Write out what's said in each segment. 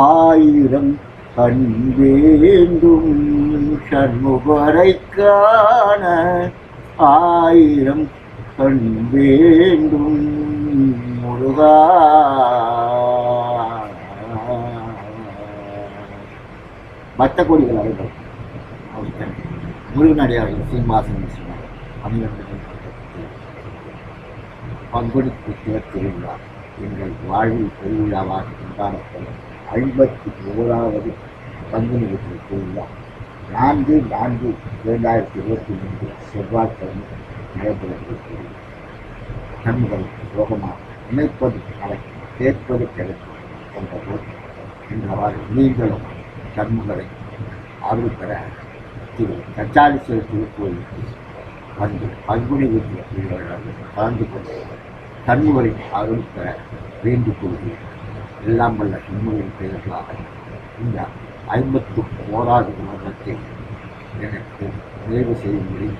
ஆயிரம் கண்வேண்டும் சண்முகரை காண ஆயிரம் கண் வேண்டும் முருகா பக்த கோடிகள் அவர்கள் முருகனடியார்கள் சீனிவாசன் சொன்னார். பன்னிரண்டு பங்குனிக்கு திருவிழா எங்கள் வாழ்வில் பெருவிழாவாக கொண்டாடப்படும் ஐம்பத்தி ஓராவது பங்குனி நிகழ்ச்சி திருவிழா நான்கு நான்கு இரண்டாயிரத்தி இருபத்தி மூன்று செவ்வாய்க்கிழமை நடைபெறுகிறது கண்கள் சோகமாக இணைப்பது நடக்கும். கேட்பது கிடைக்கும் என்ற போது என்றவாறு நீங்களும் கர்மங்களை அருள் பெற திரு கச்சாலீஸ்வரர் திருக்கோயிலுக்கு வந்து பங்குனி வீட்டில் கலந்து கொண்டு கண்முகளின் அருள் பெற வேண்டிக் கொள்கிறேன் எல்லாம் வல்ல கண்முகளின் பெயர்களாக இந்த ஐம்பத்து ஓராது வருடத்தை எனக்கு நிறைவு செய்யும்படி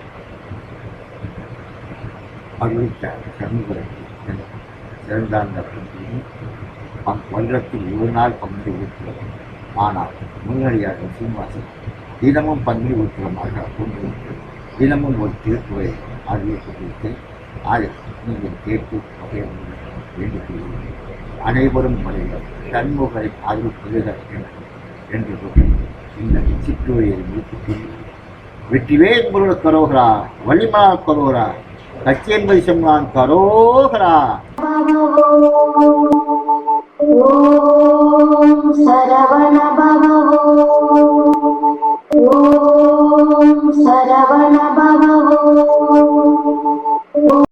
அருளித்த கண்முகளுக்கு எனக்கு சிறந்தாந்த வருடத்தில் ஒரு நாள் பங்கு இருக்கிறது ஆனால் முன்னடியாக சீனிவாசன் தினமும் பங்குனி உத்திரமாக கொண்டிருக்கிறது. தினமும் ஒரு திருக்குறை அறிவிக்கப்பட்டு அதை நீங்கள் கேட்டு வகையை வேண்டுகிறீர்கள். அனைவரும் மலையில் சண்முகை அருள் பெறுக என்று சொல்லி இந்த சிற்றுவையை முடித்து வெற்றிவே முருக கரோகரா வள்ளிமலா கரோகரா கட்சி என்பது சொன்னான் கரோகரா. சரவண பவோ